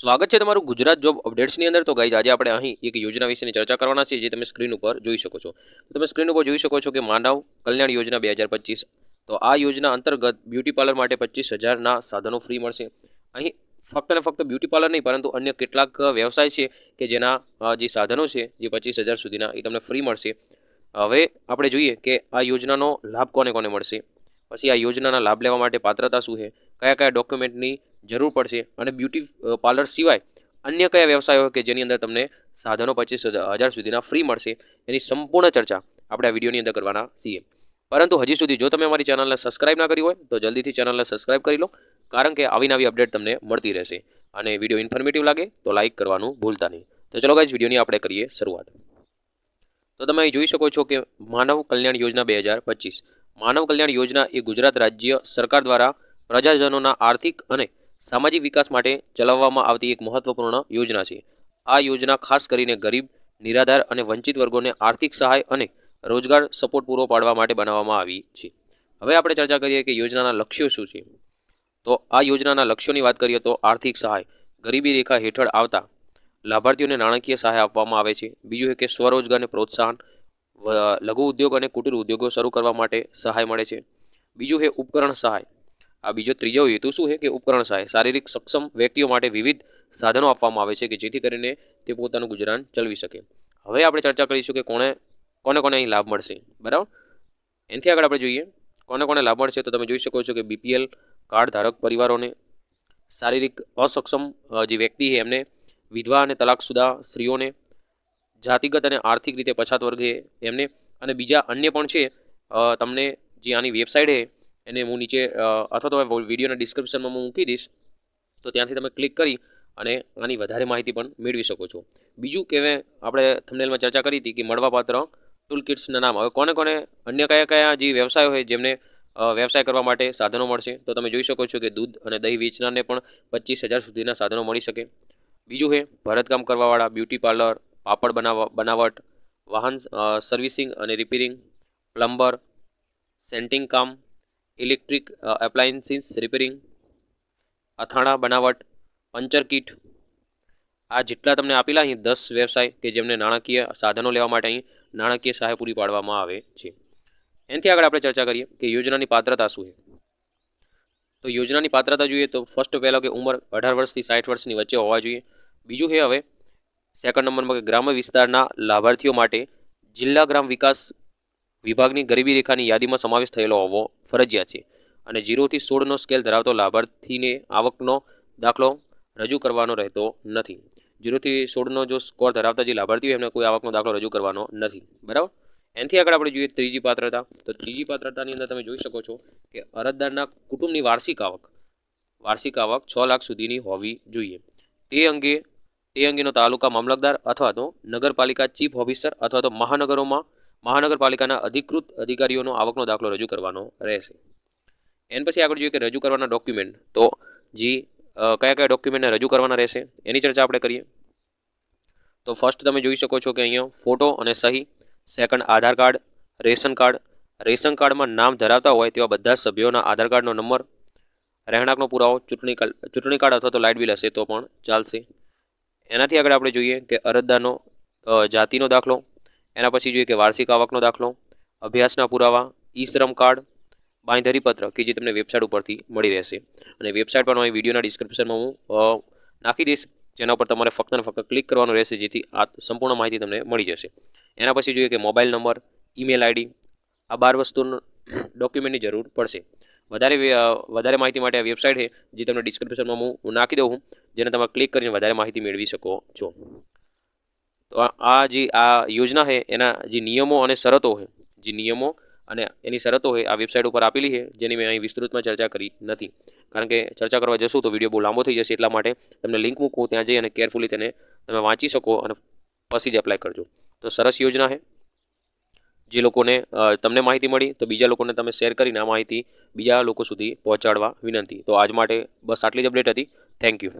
સ્વાગત છે તમારું ગુજરાત જોબ અપડેટ્સની અંદર. તો ગાઈઝ આજે આપણે અહીં એક યોજના વિશેની ચર્ચા કરવાના છે જે તમે સ્ક્રીન ઉપર જોઈ શકો છો. તમે સ્ક્રીન ઉપર જોઈ શકો છો કે માનવ કલ્યાણ યોજના બે હજાર તો આ યોજના અંતર્ગત બ્યુટી પાર્લર માટે પચીસ હજારના સાધનો ફ્રી મળશે. અહીં ફક્ત ને ફક્ત બ્યુટી પાર્લર નહીં, પરંતુ અન્ય કેટલાક વ્યવસાય છે કે જેના જે સાધનો છે જે પચીસ હજાર સુધીના એ તમને ફ્રી મળશે. હવે આપણે જોઈએ કે આ યોજનાનો લાભ કોને કોને મળશે? પછી આ યોજનાના લાભ લેવા માટે પાત્રતા શું છે? કયા કયા ડોક્યુમેન્ટની જરૂર પડશે અને બ્યુટી પાર્લર સિવાય અન્ય કયા વ્યવસાયો કે જેની અંદર તમને સાધનો પચીસ હજાર સુધીના ફ્રી મળશે, એની સંપૂર્ણ ચર્ચા આપણે આ વિડીયોની અંદર કરવાના છીએ. પરંતુ હજી સુધી જો તમે અમારી ચેનલને સબસ્ક્રાઇબ ના કરી હોય, તો જલ્દીથી ચેનલને સબસ્ક્રાઇબ કરી લો, કારણ કે આવી નવી અપડેટ તમને મળતી રહેશે. અને વીડિયો ઇન્ફોર્મેટિવ લાગે, તો લાઇક કરવાનું ભૂલતા નહીં. તો ચલો ગાઈઝ વિડીયોની આપણે કરીએ શરૂઆત. તો તમે અહીં જોઈ શકો છો કે માનવ કલ્યાણ યોજના બે હજાર પચીસ. માનવ કલ્યાણ યોજના એ ગુજરાત રાજ્ય સરકાર દ્વારા પ્રજાજનોના આર્થિક અને સામાજિક વિકાસ માટે ચલાવવામાં આવતી એક મહત્વપૂર્ણ યોજના છે. આ યોજના ખાસ કરીને ગરીબ, નિરાધાર અને વંચિત વર્ગોને આર્થિક સહાય અને રોજગાર સપોર્ટ પૂરો પાડવા માટે બનાવવામાં આવી છે. હવે આપણે ચર્ચા કરીએ કે યોજનાના લક્ષ્યો શું છે. તો આ યોજનાના લક્ષ્યોની વાત કરીએ તો આર્થિક સહાય, ગરીબી રેખા હેઠળ આવતા લાભાર્થીઓને નાણાકીય સહાય આપવામાં આવે છે. બીજું છે કે સ્વરોજગારને પ્રોત્સાહન લઘુ ઉદ્યોગ અને કુટીર ઉદ્યોગો શરૂ કરવા માટે સહાય મળે છે. બીજું છે ઉપકરણ સહાય આ બીજો ત્રીજો હેતુ શું છે કે ઉપકરણ સહાય. શારીરિક સક્ષમ વ્યક્તિઓ માટે વિવિધ સાધનો આપવામાં આવે છે કે જેથી કરીને તે પોતાનું ગુજરાન ચલાવી શકે. હવે આપણે ચર્ચા કરીશું કે કોણે, કોને કોને અહીં લાભ મળશે. બરાબર? એનાથી આગળ આપણે જોઈએ. કોને કોને લાભ મળશે તો તમે જોઈ શકો છો કે બીપીએલ કાર્ડ ધારક પરિવારોને, શારીરિક અસક્ષમ જે વ્યક્તિ છે એમને વિધવા અને તલાકસુદા સ્ત્રીઓને, જાતિગત અને આર્થિક રીતે પછાત વર્ગે એમને અને બીજા અન્ય પણ છે. તમને જે આની વેબસાઇટ છે એને હું નીચે અથવા તો વિડીયોના ડિસ્ક્રિપ્શનમાં હું મૂકી દઈશ. તો ત્યાંથી તમે ક્લિક કરી અને આની વધારે માહિતી પણ મેળવી શકો છો. બીજું કે આપણે થંબનેલમાં ચર્ચા કરી હતી કે મળવાપાત્ર ટૂલ કિટ્સના નામ. હવે કોને કોને અન્ય કયા કયા જે વ્યવસાયો હોય જેમને વ્યવસાય કરવા માટે સાધનો મળશે, તો તમે જોઈ શકો છો કે દૂધ અને દહીં વેચનારને પણ પચીસ હજાર સુધીના સાધનો મળી શકે. બીજું છે ભરતકામ કરવાવાળા બ્યુટી પાર્લર પાપડ બનાવવા, બનાવટ, વાહન સર્વિસિંગ અને રિપેરિંગ પ્લમ્બર સેન્ટિંગ કામ ઇલેક્ટ્રિક એપ્લાયન્સીસ રિપેરિંગ અથાણા, બનાવટ, પંચર કીટ, આ જેટલા તમને આપેલા અહીં દસ વ્યવસાય કે જેમને નાણાકીય સાધનો લેવા માટે અહીં નાણાકીય સહાય પૂરી પાડવામાં આવે છે. એનાથી આગળ આપણે ચર્ચા કરીએ કે યોજનાની પાત્રતા શું છે. તો યોજનાની પાત્રતા જોઈએ તો ફર્સ્ટ પહેલો કે ઉંમર અઢાર વર્ષથી સાઠ વર્ષની વચ્ચે હોવા જોઈએ. બીજું છે હવે સેકન્ડ નંબરમાં કે ગ્રામ્ય વિસ્તારના લાભાર્થીઓ માટે જિલ્લા ગ્રામ વિકાસ વિભાગની ગરીબી રેખાની યાદીમાં સમાવેશ થયેલો હોવો ફરજિયાત છે. અને જીરોથી સોળનો સ્કેલ ધરાવતો લાભાર્થીને આવકનો દાખલો રજૂ કરવાનો રહેતો નથી. જીરોથી સોળનો જો સ્કોર ધરાવતા જે લાભાર્થી હોય, એમને કોઈ આવકનો દાખલો રજૂ કરવાનો નથી. બરાબર? એનાથી આગળ આપણે જોઈએ ત્રીજી પાત્રતા. તો ત્રીજી પાત્રતાની અંદર તમે જોઈ શકો છો કે અરજદારના કુટુંબની વાર્ષિક આવક વાર્ષિક આવક છ લાખ સુધીની હોવી જોઈએ. તે અંગે, તે અંગેનો તાલુકા મામલતદાર અથવા તો નગરપાલિકા ચીફ ઓફિસર અથવા તો મહાનગરોમાં મહાનગરપાલિકાના અધિકૃત અધિકારીઓનો આવકનો દાખલો રજૂ કરવાનો રહેશે. એન પછી આગળ જોઈએ કે રજૂ કરવાના ડોક્યુમેન્ટ, તો જે કયા કયા ડોક્યુમેન્ટને રજૂ કરવાના રહેશે, એની ચર્ચા આપણે કરીએ. તો ફર્સ્ટ તમે જોઈ શકો છો કે અહીંયા ફોટો અને સહી, second Aadhaar card, ration card. Ration કાર્ડમાં નામ ધરાવતા હોય તેવા બધા સભ્યોના આધાર કાર્ડનો નંબર, રહેણાંકનો પુરાવો, ચૂંટણી કાર્ડ ચૂંટણી કાર્ડ અથવા તો લાઇટ બિલ હશે તો પણ ચાલશે. એનાથી આગળ આપણે જોઈએ કે અરજદારનો જાતિનો દાખલો એના પછી જોઈએ કે વાર્ષિક આવકનો દાખલો, અભ્યાસના પુરાવા, ઈ શ્રમ કાર્ડ, બાંયધરી પત્ર, કે જે તમને વેબસાઇટ ઉપરથી મળી રહેશે. અને વેબસાઇટ પર અહીં વિડીયોના ડિસ્ક્રિપ્શનમાં હું નાખી દઈશ, જેના ઉપર તમારે ફક્ત ને ફક્ત ક્લિક કરવાનું રહેશે, જેથી આ સંપૂર્ણ માહિતી તમને મળી જશે. એના પછી જોઈએ કે મોબાઈલ નંબર, ઈમેલ આઈડી, આ બાર વસ્તુનું ડોક્યુમેન્ટની જરૂર પડશે. વધારે વધારે માહિતી માટે આ વેબસાઇટ છે, જે તમને ડિસ્ક્રિપ્શનમાં હું નાખી દઉં જેને તમે ક્લિક કરીને વધારે માહિતી મેળવી શકો છો. તો આ- જે આ યોજના છે, એના જે નિયમો અને શરતો છે, જે નિયમો અને એની શરતો છે, આ વેબસાઇટ ઉપર આપેલી છે, જેની મેં અહીં વિસ્તૃતમાં ચર્ચા કરી નથી. કારણ કે ચર્ચા કરવા જશું તો વીડિયો બહુ લાંબો થઈ જશે, એટલા માટે તમને લિંક મૂકું, ત્યાં જઈ અને કેરફુલી તેને તમે વાંચી શકો અને પછી જ એપ્લાય કરજો. તો સરસ યોજના છે. જે લોકોને તમને માહિતી મળી, તો બીજા લોકોને તમે શેર કરીને આ માહિતી બીજા લોકો સુધી પહોંચાડવા વિનંતી. તો આજ માટે બસ આટલી જ અપડેટ હતી. Thank you